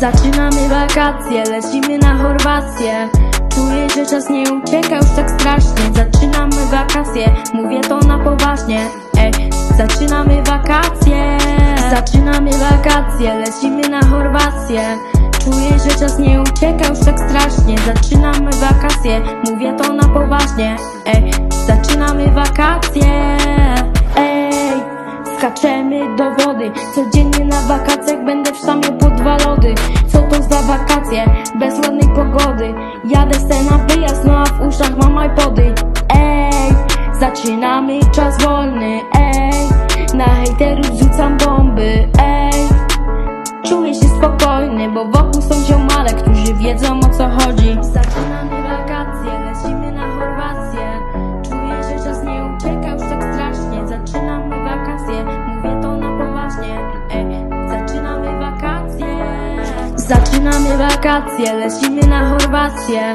Zaczynamy wakacje, lecimy na Chorwację. Czuję, że czas nie ucieka już tak strasznie. Zaczynamy wakacje, mówię to na poważnie. Ej, zaczynamy wakacje. Zaczynamy wakacje, lecimy na Chorwację Czuję, że czas nie ucieka już tak strasznie. Zaczynamy wakacje, mówię to na poważnie. Ej, zaczynamy wakacje. Ej, skaczemy do wody. Codziennie na wakacjach będę w sztamie po dwa lody. Co to za wakacje? Bez ładnej pogody. Jadę se na wyjazd, no a w uszach mam iPody. Ej, zaczynamy czas wolny. Ej, na hejterów rzucam bomby. Ej, czuję się spokojny Bo wokół są ziomale, którzy wiedzą o co chodzi. Zaczynamy wakacje, lecimy na Chorwację. Czuję, że czas nie ucieka już tak strasznie. Zaczynamy wakacje, mówię to na poważnie. Ej, zaczynamy wakacje. Zaczynamy wakacje, lecimy na Chorwację.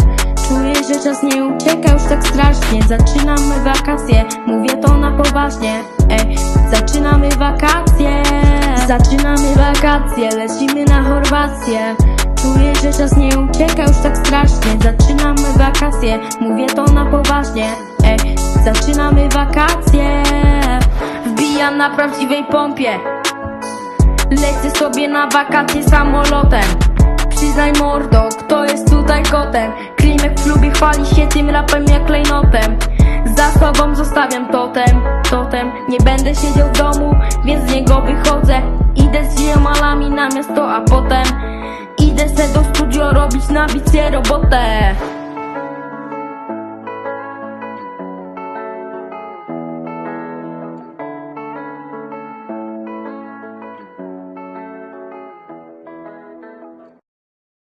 Czuję, że czas nie ucieka już tak strasznie. Zaczynamy wakacje, mówię to na poważnie. Ej, zaczynamy wakacje Zaczynamy wakacje, lecimy na Chorwację. Czuję, że czas nie ucieka już tak strasznie. Zaczynamy wakacje, mówię to na poważnie. Ej, zaczynamy wakacje. Wbijam na prawdziwej pompie. Lecę sobie na wakacje samolotem. Przyznaj mordo, kto jest tutaj kotem? Klimek w klubie chwali się tym rapem jak klejnotem Za sobą zostawiam totem, totem. Nie będę siedział w domu, więc z niego wychodzę. Idę z ziomalami na miasto, a potem Idę se do studio robić na bicie robotę